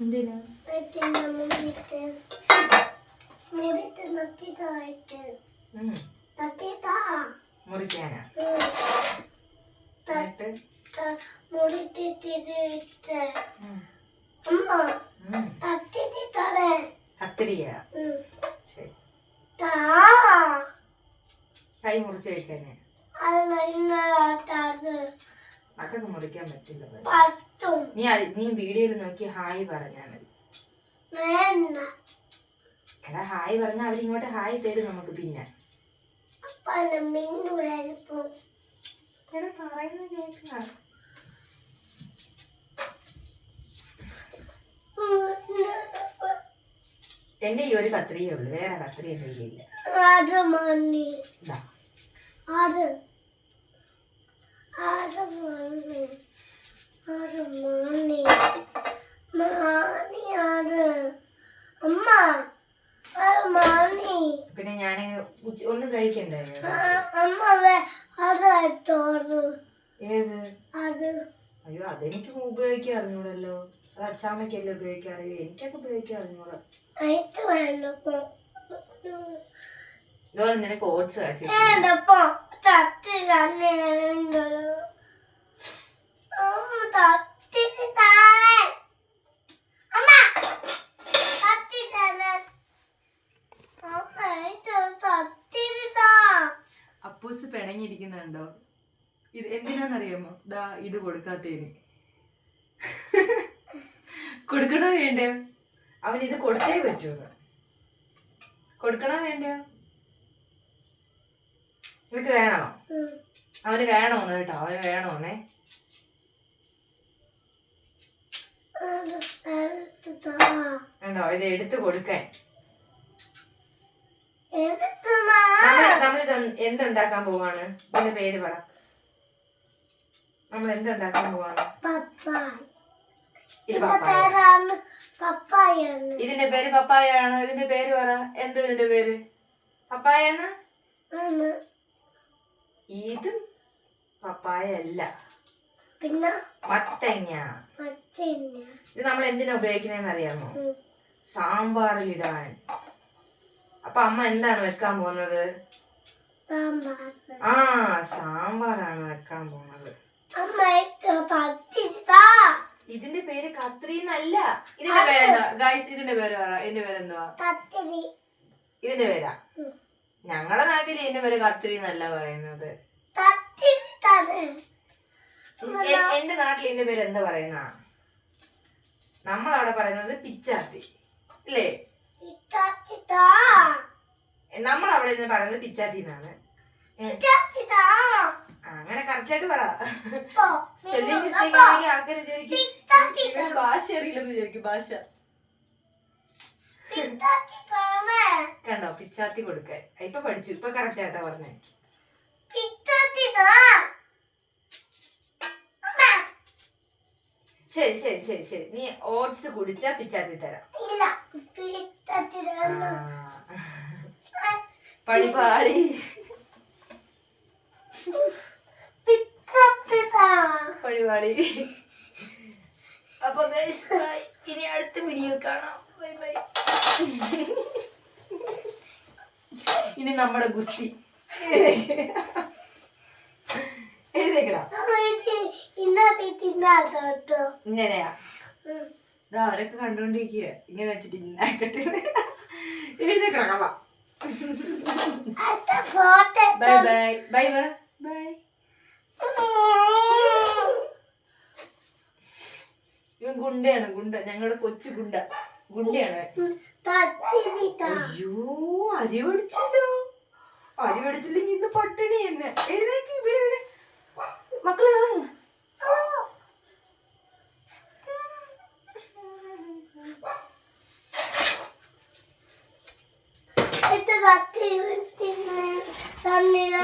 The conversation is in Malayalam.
എന്തിനാ? മുറിക്കാനാ? കത്തിരിയാ. ശരി. കൈ മുറിച്ച് ഇന്നലാട്ടത് അതൊക്കെ മുറിക്കാൻ പറ്റില്ല നീ നീ വീഡിയോയിൽ നോക്കി ഹായ് പറഞ്ഞാൽ മതി. എടാ ഹായ് പറഞ്ഞാൽ അവരിങ്ങോട്ട് ഹായ് തരും നമുക്ക് പിന്നെ. എന്റെ ഈ ഒരു കത്രിയേ ഉള്ളൂ വേറെ കത്രിയ എന്റെ പിന്നെ ഞാൻ ഉച്ച ഒന്നും കഴിക്കണ്ടേ ഏത്? അയ്യോ അതെനിക്ക് ഉപയോഗിക്കാൻ അറിഞ്ഞൂടല്ലോ അത് അച്ചാമ്മയ്ക്കല്ലേ ഉപയോഗിക്കാൻ അറിയൂ എനിക്കൊക്കെ ഉപയോഗിക്കാൻ അറിഞ്ഞൂടാ ഇതോടെ നിനക്ക് ഓട്സ് കാച്ചി തട്ടി അമ്മ അപ്പൂസ് പിണങ്ങിയിരിക്കുന്നുണ്ടോ? ഇത് എന്തിനാന്നറിയാമോ? ദാ ഇത് കൊടുക്കാത്തേന്. കൊടുക്കണോ വേണ്ടയോ? അവൻ ഇത് കൊടുത്തേ പറ്റൂ കൊടുക്കണോ വേണ്ടയോ? നിനക്ക് വേണോ. അവന് വേണോന്ന് കേട്ടോ അവന് വേണോന്നേ. ഇത് എടുത്തു കൊടുക്കാൻ. നമ്മൾ എന്തുണ്ടാക്കാൻ പോവാണ്? ഇതിന്റെ പേര് പറ. നമ്മൾ എന്തുണ്ടാക്കാൻ പോവാണ്? ഇതിന്റെ പേര് പപ്പായാണ്. ഇതിന്റെ പേര് പറ. എന്ത് ഇതിന്റെ പേര്? പപ്പായ ആണ് ആണ്. ഇത് പപ്പായ അല്ല. പിന്നെ മത്തങ്ങ. ഇത് നമ്മൾ എന്തിനാ ഉപയോഗിക്കുന്നതെന്ന് അറിയാമോ? സാമ്പാർ സാമ്പാറിലിടാൻ അപ്പൊ അമ്മ എന്താണ് വെക്കാൻ പോകുന്നത്? ആ സാമ്പാറാണ് വെക്കാൻ പോണത് ഇതിന്റെ പേര് കത്രീന്നല്ല ഇതിന്റെ പേരെന്താ? ഗൈസ് ഇതിന്റെ പേര് പറ. ഇതിന്റെ പേരെന്തുവാ? ഇതിന്റെ പേരാ. ഞങ്ങളുടെ നാട്ടിൽ ഇതിന്റെ പേര് കത്തിരി എന്നല്ല പറയുന്നത്. എന്റെ നാട്ടിൽ ഇതിന്റെ പേര് എന്താ പറയുന്ന? നമ്മളവിടെ പറയുന്നത് പിച്ചാത്തി. അല്ലേ നമ്മളവിടെ നമ്മൾ അവിടെ നിന്ന് പറയുന്നത് പിച്ചാത്തി എന്നാണ്. അങ്ങനെ കറക്റ്റ് ആയിട്ട് പറ. സ്പെല്ലിംഗ് മിസ്റ്റേക്ക് അപ്പോ ആണെങ്കിൽ ആൾക്കാർ വിചാരിക്കും ഇവന് ഭാഷ അറിയില്ലെന്ന് വിചാരിക്കും ഭാഷ. കണ്ടോ? പിച്ചാത്തി കൊടുക്കാൻ. ഇപ്പൊ പഠിച്ചു. ഇപ്പൊ കറക്റ്റ് ആയിട്ടാ പറഞ്ഞേ. ശരി ശരി ശരി ശരി. നീ ഓട്സ് കുടിച്ചാ പിച്ചാത്തി തരാം. പടിപാടി. പടിപാടി. അപ്പൊ ഇനി അടുത്ത വീഡിയോ കാണാം. ഇനി നമ്മുടെ ഗുസ്തി. ഇങ്ങനെയാ? അവരൊക്കെ കണ്ടോണ്ടിരിക്കുക ഇങ്ങനെ വെച്ചിട്ട് ഇന്നാക്കട്ടെ എഴുതേക്കടാ കള്ള. Bye bye. Bye bye. ഇവൻ ഗുണ്ടയാണ് ഗുണ്ട. ഞങ്ങളുടെ കൊച്ചു ഗുണ്ട. ഗുണ്ടയാണ് അയ്യോ അരി പിടിച്ചല്ലോ അരി പിടിച്ചില്ലെങ്കിൽ ഇന്ന് പട്ടിണി എന്ന് എഴുന്നേക്ക് ഇവിടെ ഇവിടെ. മക്കളെ തണ്ണീരാ